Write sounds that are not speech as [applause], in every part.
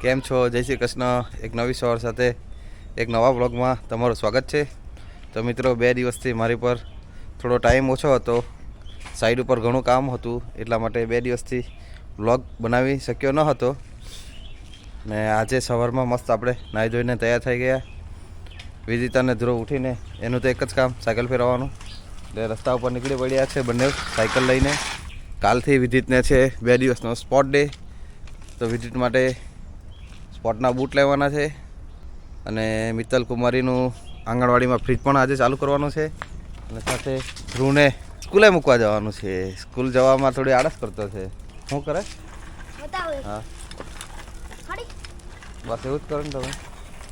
કેમ છો? જય શ્રી કૃષ્ણ. એક નવી સવાર સાથે એક નવા બ્લોગમાં તમારું સ્વાગત છે. તો મિત્રો, બે દિવસથી મારી પર થોડો ટાઈમ ઓછો હતો. સાઈડ ઉપર ઘણું કામ હતું, એટલા માટે બે દિવસથી બ્લોગ બનાવી શક્યો ન હતો. ને આજે સવારમાં મસ્ત આપણે નાહી ધોઈને તૈયાર થઈ ગયા. વિજિતા અને ધ્રુવ ઉઠીને, એનું તો એક જ કામ, સાયકલ ફેરવવાનું એટલે રસ્તા ઉપર નીકળી પડ્યા છે બંને, સાયકલ લઈને. કાલથી વિદિતને છે બે દિવસનો સ્પોટ ડે. તો વિદિત માટે સ્પોટના બૂટ લેવાના છે અને મિત્તલ કુમારીનું આંગણવાડીમાં ફ્રીજ પણ આજે ચાલુ કરવાનું છે અને સાથે ધ્રુવને સ્કૂલે મૂકવા જવાનું છે. સ્કૂલ જવામાં થોડી આળસ કરતો છે. શું કરે? હા. બસ એવું જ કરો ને તમે.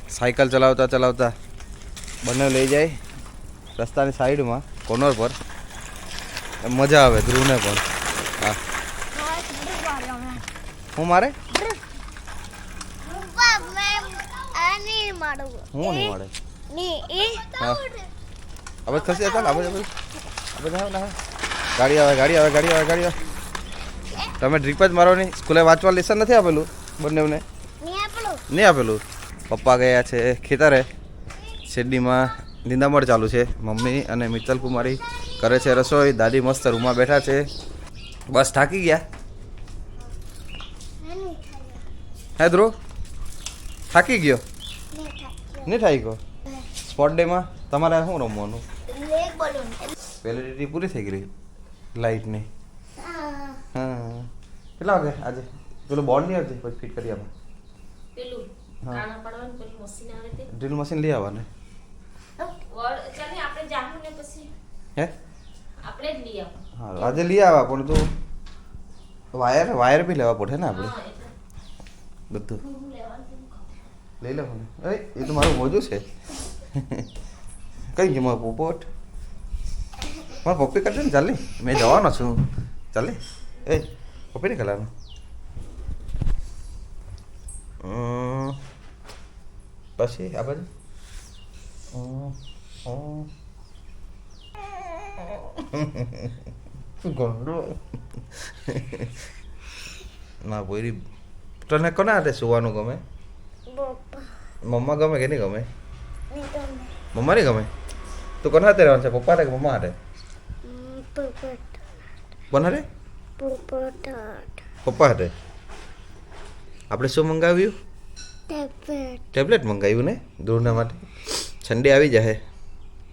સાયકલ ચલાવતા ચલાવતા બંને લઈ જાય રસ્તાની સાઈડમાં કોર્નર પર. મજા આવે ધ્રુવને પણ. હા. હું મારે પપ્પા, મેં આ નહીં મારું. હું નહીં એ-? હવે ખસી હતા હવે હવે હવે ના ના ગાડી આવે ગાડી આવે ગાડી આવે ગાડી આવે. તમે ડ્રીપ જ મારો નહીં. સ્કૂલે વાંચવા લેસન નથી આપેલું બંનેને નહીં આપેલું? પપ્પા ગયા છે ખેતરે. શેરડીમાં નિંદામણ ચાલુ છે. મમ્મી અને મિત્તલ કુમારી કરે છે રસોઈ. દાદી મસ્ત રૂમમાં બેઠા છે. બસ થાકી ગયા. હે ધ્રુવ? થાકી ગયો. નહીં થાય ગયો સ્પોટ ડેમાં તમારે શું રમવાનું? વેલિડિટી પૂરી થઈ ગઈ લાઇટની હા. હા કેટલા વાગે આજે? પેલું બોર્ડ નહીં આવજે પછી ફિટ કરી આપણે? પેલું ડ્રીલ મશીન લઈ આવવાને. હે આપણે જ લઈ આવું હા આજે લઈ આવવા પણ તું વાયર વાયર બી લેવા પડે ને આપણે? બધું. લઈ લેવાનું અરે એ તો મારું મોજું છે. કઈ ગયું મારો પોપટ? મારા પપ્પી કરશે ને, ચાલે. મેં જવાનો છું. ચાલે. એ, પપ્પી નહીં કલાનો પછી આ બાજુ. ગંડો? ના બોરી તને કોના હાથે સુવાનું ગમે? મમ્મા ગમે કે નહીં ગમે. મમ્મા નહીં ગમે તું કોના હાથે રહેવાનું છે પપ્પા હાથે કે મમ્મા હાથે કોના રે પપ્પા હાથે આપણે શું મંગાવ્યું ટેબ્લેટ. ટેબ્લેટ મંગાવ્યું ને ધ્રુવના માટે સન્ડે આવી જશે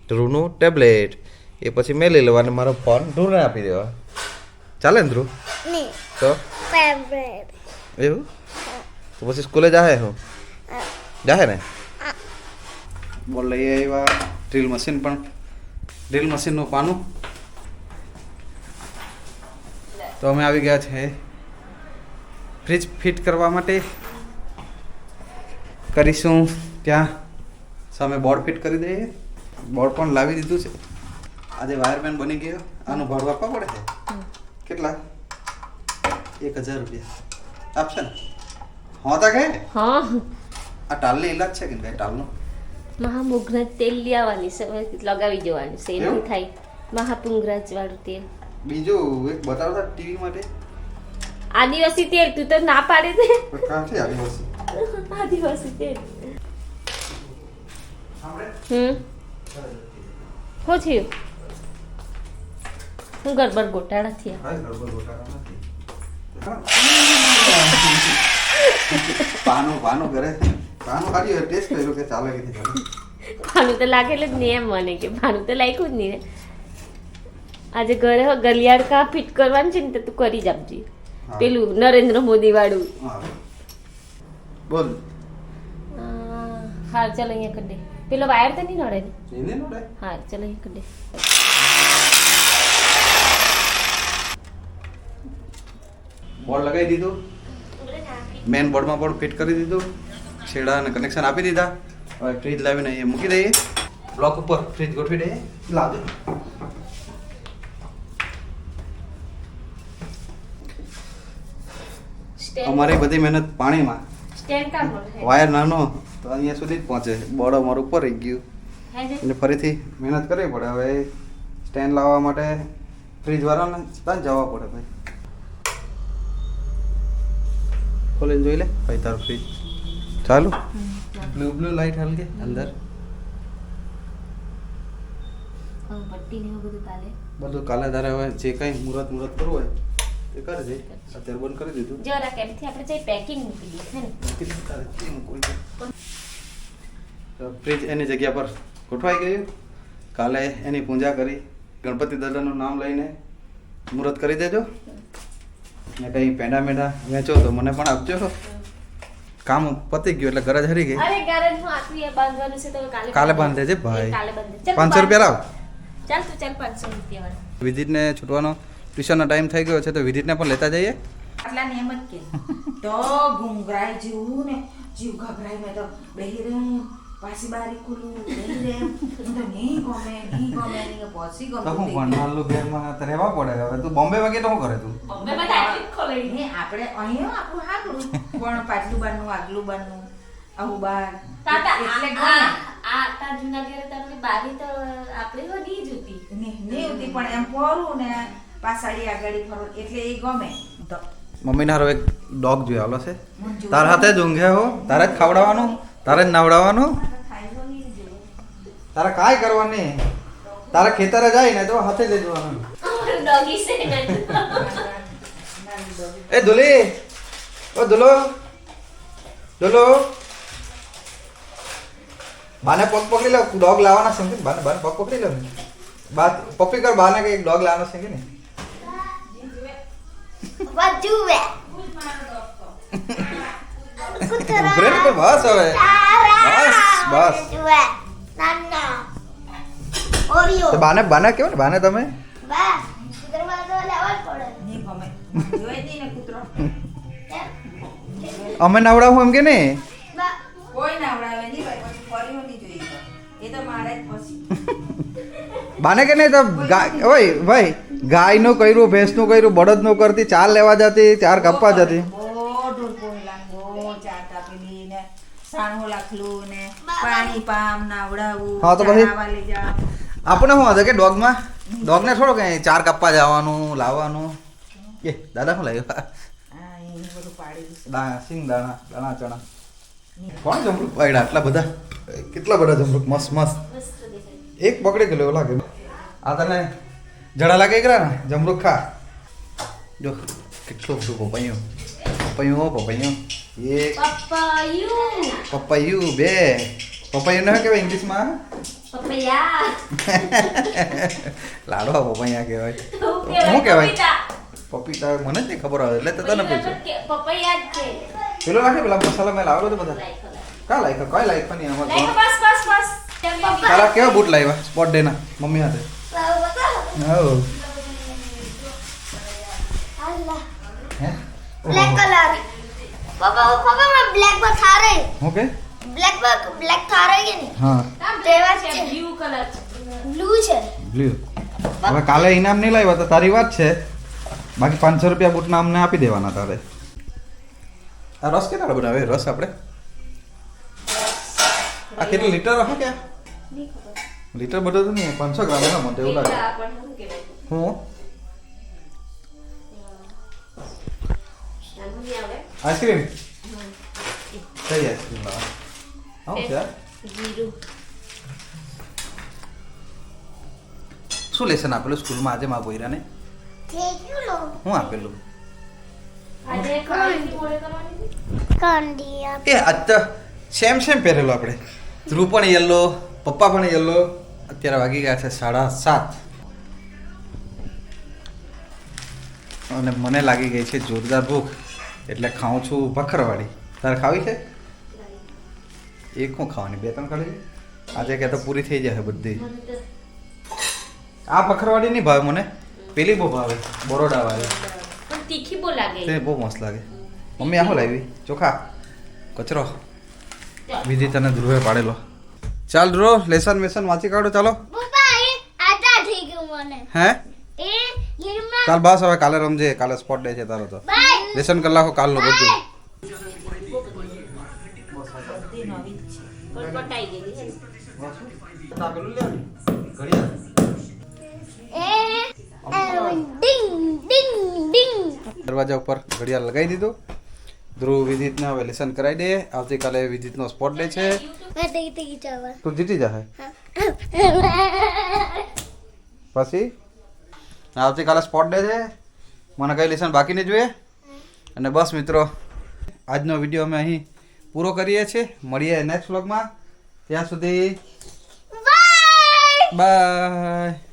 ધ્રુવનું ટેબ્લેટ એ પછી મેં લઈ લેવા અને મારો ફોન ધ્રુવને આપી દેવા ચાલે ને ધ્રુવ તો એવું તો પછી સ્કૂલે જાહે હું જાહે ને? બોલ લઈ આવ્યા ડ્રીલ મશીન પણ. ડ્રીલ મશીનનું પાનું. તો અમે આવી ગયા છે. ફ્રીજ ફિટ કરવા માટે કરીશું ત્યાં. સામે બોર્ડ ફિટ કરી દઈએ. બોર્ડ પણ લાવી દીધું છે. આજે વાયરમેન બની ગયો. આનું ભાડું આપવા પડે છે? કેટલા? એક હજાર રૂપિયા. આપશે ને? હા તા કહે હા. આ ટાલની ઇલાજ છે કે કઈ ટાલનો? મહામુગ્રજ તેલ લઈ આવવાની લગાવી દેવાનું છે એનું થાય. મહાપુંગરાજ વાળું તેલ. બીજું એક બતાવતા ટીવી માટે. આદિવાસી તેલ તું તો ના પાડે છે આદિવાસી? [laughs] આદિવાસી તેલ. હમ? શું થયું? હું ગરબર ગોટાળા થયા? ગોટાળા નથી. પાનું પાનું કરે પાનું ખાલી ટેસ્ટ કર્યો કે ચાલે કે નહીં ભાનુ ભાનું તો લાગેલું જ નહીં એમ મને કે. ભાનુ તો લાગ્યું જ નહીં આજે ઘરે હો કા ફિટ કરવાનું છે ને તો તું કરી જ આપજે પેલું નરેન્દ્ર મોદી વાળું બોલ. હાર હા ચાલો અહીંયા કરી દે. પેલો વાયર તો નહીં નડે ને? હા ચાલ અહીંયા કરી દે. બોર્ડ લગાવી દીધું? મેન બોર્ડમાં પણ ફિટ કરી દીધું? છેડા અને કનેક્શન આપી દીધા. હવે ફ્રીજ લાવીને અહીંયા મૂકી દઈએ. બ્લોક ઉપર ફ્રીજ ગોઠવી દઈએ. લાવજો અમારી બધી મહેનત પાણીમાં. વાયર નાનો તો અહીંયા સુધી જ પહોંચે. બોર્ડ અમારું ઉપર રહી ગયું. એટલે ફરીથી મહેનત કરવી પડે. હવે સ્ટેન્ડ લાવવા માટે ફ્રીજ વાળાને ત્યાં જવા પડે ભાઈ. ખોલીને જોઈ લે. ભાઈ તારું ફ્રીજ ચાલુ. બ્લુ બ્લુ લાઈટ હલકે અંદર. બધું કાલે તારે હવે જે કંઈ મુહૂર્ત મુહૂર્ત કરવું હોય એ કરજે અત્યારે બંધ કરી દીધું. જરા કેમથી આપણે જઈ પેકિંગ મૂકી દઈએ છે? ને ફ્રીજ એની જગ્યા પર ગોઠવાઈ ગયું. કાલે એની પૂજા કરી. ગણપતિ દાદાનું નામ લઈને મુહૂર્ત કરી દેજો. ને કંઈ પેંડા મેંડા વેચો તો મને પણ આપજો. કામ પતી ગયું એટલે ગરજ હરી ગઈ. અરે ગરજ હું આટલું એ બાંધવાનું છે તો કાલે કાલે બાંધ દેજે ભાઈ. કાલે બાંધ ચાલ પાંચસો રૂપિયા લાવ. ચાલ તું ચાલ પાંચસો રૂપિયા વાળા. વિદિતને છૂટવાનો. ટ્યુશનનો ટાઈમ થઈ ગયો છે તો વિદિતને પણ લેતા જઈએ. આટલા નિયમ જ કે. તો ગુંગરાઈ જેવું ને. જીવ ગભરાઈ મેં તો બેહી રહે. પાછી બારી ખુલ્લું બેહી રહે. હું તો નહીં ગમે નહીં ગમે નહીં પછી તો હું ગમતું ઘરમાં રહેવા પડે હવે. તું બોમ્બે વાગે તો શું કરે તું? બોમ્બે માં આટલી જ ખોલાઈ. ને આપણે અહીંયા આપણું પણ પાછલું બારનું આગલું બારનું આવું બાર એટલે આ ગમે આ તા જૂના ઘરે તો બારી તો આપણી તો નહીં જ નહીં હોતી પણ એમ ફરું ને પાછાડી આગળ ફરું એટલે એ ગમે તો મમ્મીને હારો એક ડોગ જોયેલો છે મને તારા હાથે જ ઊંઘે હો તારે જ ખવડાવવાનું તારે જ નવડાવવાનું તારે કાંઈ કરવાની તારે ખેતરે જાય ને તો હાથે લઈ જવાનું છે એ દુલી ઓ દુલો દુલો બાને પગ પકડી લો ડોગ લાવવાના છે કે બાને બાને પગ પકડી લો ને બા પપ્પી કર બાને કે એક ડોગ લાવવાનો છે કે ને બધું વે બ્રેડ તો બસ હવે બસ બસ વે નાના ઓરિયો તો બાને બાને કેવું ને બાને તમે બા દરવાજો લેવા જ પડે નહીં ગમે અમે નવડાવું એમ કે ને કોઈ નવડાવે નહીં ભાઈ પછી ફરી નહીં જોઈએ. એ તો મારે જ પછી. [laughs] બાને કે નહીં તો ગાય ઓય ભાઈ ગાયનું કર્યું ભેંસનું કર્યું બળદનું કરતી ચાર લેવા જતી ચાર કપવા જતી. હા, તો પછી- આપણે શું હતું કે ડોગમાં? ડોગને થોડો કઈ ચાર કપ્પા જવાનું લાવવાનું? કે દાદા શું લાવ્યું? એ બધું પાડી દાણા સિંગ દાણા દાણા ચણા. કોણ જમરૂક પાડ્યા આટલા બધા? કેટલા બધા જમરૂક? મસ્ત મસ્ત. એક પકડી ગયેલો લાગે. આ તને જડા લાગે કરા ને જમરૂક ખા. જો કેટલું બધું પપૈયું. પપૈયું હો પપૈયું. એક. પપૈયું. પપૈયું બે. પપૈયું ના કહેવાય ઇંગ્લિશમાં? પપૈયા. [laughs] લાડવા પપૈયા કહેવાય. શું શું કહેવાય? પપીતા. મને જ નહીં ખબર આવે એટલે તો તને પૂછ્યું પપૈયા જ છે. પેલો રાખે પેલા મસાલા મેં લાવેલો તો બધા. કા લાયક કઈ લાયક પણ નહીં લાઈક આમાં બસ બસ બસ. તારા કેવા બૂટ લાવ્યા? સ્પોટ ડે ના મમ્મી હાથે. હો? હે બ્લેક કલર મેં બ્લેક પર ઓકે બ્લેક બ્લેક થારે કે નહીં? હા. તેવા છે. છે બ્લુ કલર બ્લુ છે. બ્લુ હવે કાલે ઇનામ નહીં લાવ્યા તો તારી વાત છે. બાકી પાંચસો રૂપિયા બૂટના અમને આપી દેવાના તારે. આ રસ કેટલા બનાવે? રસ આપણે? આ કેટલું લીટર હા કે લીટર બધું તો નહીં પાંચસો ગ્રામ એના મને એવું લાગે. હું? આઈસ્ક્રીમ? કઈ આઈસ્ક્રીમ લાવે? આવું છે શું લેસન આપેલું સ્કૂલમાં? આજે મા ભોયરાને? હું આપેલું? એ આજ તો સેમ સેમ પહેરેલું આપણે. ધ્રુવ પણ યલો પપ્પા પણ યલો અત્યારે વાગી ગયા છે સાડા સાત. અને મને લાગી ગઈ છે જોરદાર ભૂખ એટલે ખાઉં છું ભખરવાળી તારે ખાવી છે? એક હું ખાવાની બે ત્રણ ખાલી? આજે કહેતો તો પૂરી થઈ જશે બધી. આ ભખરવાળી નહીં ભાવે મને? પેલી બહુ ભાવે બરોડા વાળી પણ તીખી બહુ લાગે તે બહુ મસ્ત લાગે મમ્મી આહો લાવી ચોખા કચરો વિધિ તને ધ્રુવે પાડેલો ચાલ ધ્રુવ લેસન વેસન વાંચી કાઢો ચાલો હે ચાલ બસ હવે કાલે રમજે કાલે સ્પોટ ડે છે તારો તો લેસન કલાકો કાલનો બધું પટાઈ ગયેલી છે દરવાજા ઉપર ઘડિયાળ લગાવી દીધું. ધ્રુવ વિદિતને હવે લેસન કરાવી દે. આવતીકાલે વિદિતનો સ્પોટ ડે છે. તું જીતી જશે પછી? આવતીકાલે સ્પોટ ડે છે. મને કઈ લેસન બાકી નહીં જોઈએ. અને બસ મિત્રો આજનો વીડિયો અમે અહીં પૂરો કરીએ છીએ. મળીએ નેક્સ્ટ વ્લોગમાં ત્યાં સુધી બાય